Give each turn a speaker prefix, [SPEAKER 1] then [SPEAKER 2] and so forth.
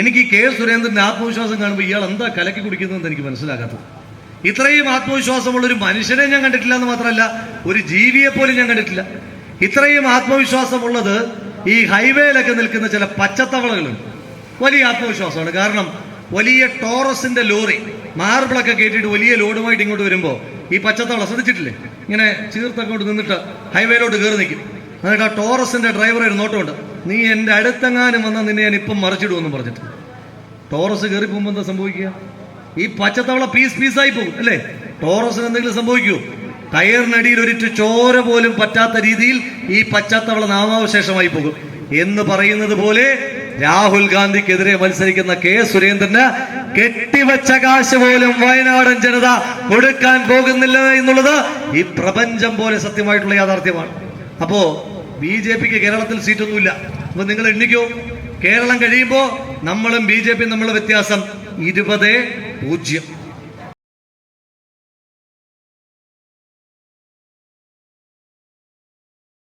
[SPEAKER 1] എനിക്ക് കെ സുരേന്ദ്രന്റെ ആത്മവിശ്വാസം കാണുമ്പോൾ ഇയാൾ എന്താ കലക്കി കുടിക്കുന്നതെന്ന് എനിക്ക് മനസ്സിലാകാത്തത്. ഇത്രയും ആത്മവിശ്വാസമുള്ള ഒരു മനുഷ്യനെ ഞാൻ കണ്ടിട്ടില്ല എന്ന് മാത്രമല്ല ഒരു ജീവിയെ പോലും ഞാൻ കണ്ടിട്ടില്ല. ഇത്രയും ആത്മവിശ്വാസമുള്ളത് ഈ ഹൈവേയിലൊക്കെ നിൽക്കുന്ന ചില പച്ചത്തവളകളും വലിയ ആത്മവിശ്വാസമാണ്. കാരണം വലിയ ടോറസിന്റെ ലോറി മാർബിളൊക്കെ കയറ്റിയിട്ട് വലിയ ലോഡുമായിട്ട് ഇങ്ങോട്ട് വരുമ്പോൾ ഈ പച്ചത്തവള ശ്രദ്ധിച്ചിട്ടില്ലേ? ഇങ്ങനെ ചീർത്തങ്ങോട്ട് നിന്നിട്ട് ഹൈവേയിലോട്ട് കയറി നിൽക്കും. എന്നിട്ട് ആ ടോറസിന്റെ ഡ്രൈവർ ഒരു നോട്ടമുണ്ട്. നീ എന്റെ അടുത്തെങ്ങാനും വന്നാൽ നിന്നെ ഞാൻ ഇപ്പം മറിച്ചിടുമെന്ന് പറഞ്ഞിട്ട്. ടോറസ് കയറി പോകുമ്പോൾ എന്താ സംഭവിക്കുക? ഈ പച്ചത്തവള പീസ് പീസായി പോകും അല്ലേ? ടോറസിന് എന്തെങ്കിലും സംഭവിക്കുമോ ടയറിനടിയിൽ ഒരിറ്റ് ചോര പോലും പറ്റാത്ത രീതിയിൽ ഈ പച്ചത്തവള നാമാവശേഷമായി പോകും. എന്ന് പറയുന്നത് പോലെ രാഹുൽ ഗാന്ധിക്കെതിരെ മത്സരിക്കുന്ന കെ സുരേന്ദ്രന് കെട്ടിവച്ച കാശ് പോലും വയനാടൻ ജനത കൊടുക്കാൻ പോകുന്നില്ല എന്നുള്ളത് ഈ പ്രപഞ്ചം പോലെ സത്യമായിട്ടുള്ള യാഥാർത്ഥ്യമാണ്. അപ്പോ ബി ജെ പിക്ക് കേരളത്തിൽ സീറ്റൊന്നുമില്ല. അപ്പൊ നിങ്ങൾ എണ്ണിക്കോ. കേരളം കഴിയുമ്പോൾ നമ്മളും ബി ജെ പിയും നമ്മളും വ്യത്യാസം ഇരുപത് പൂജ്യം.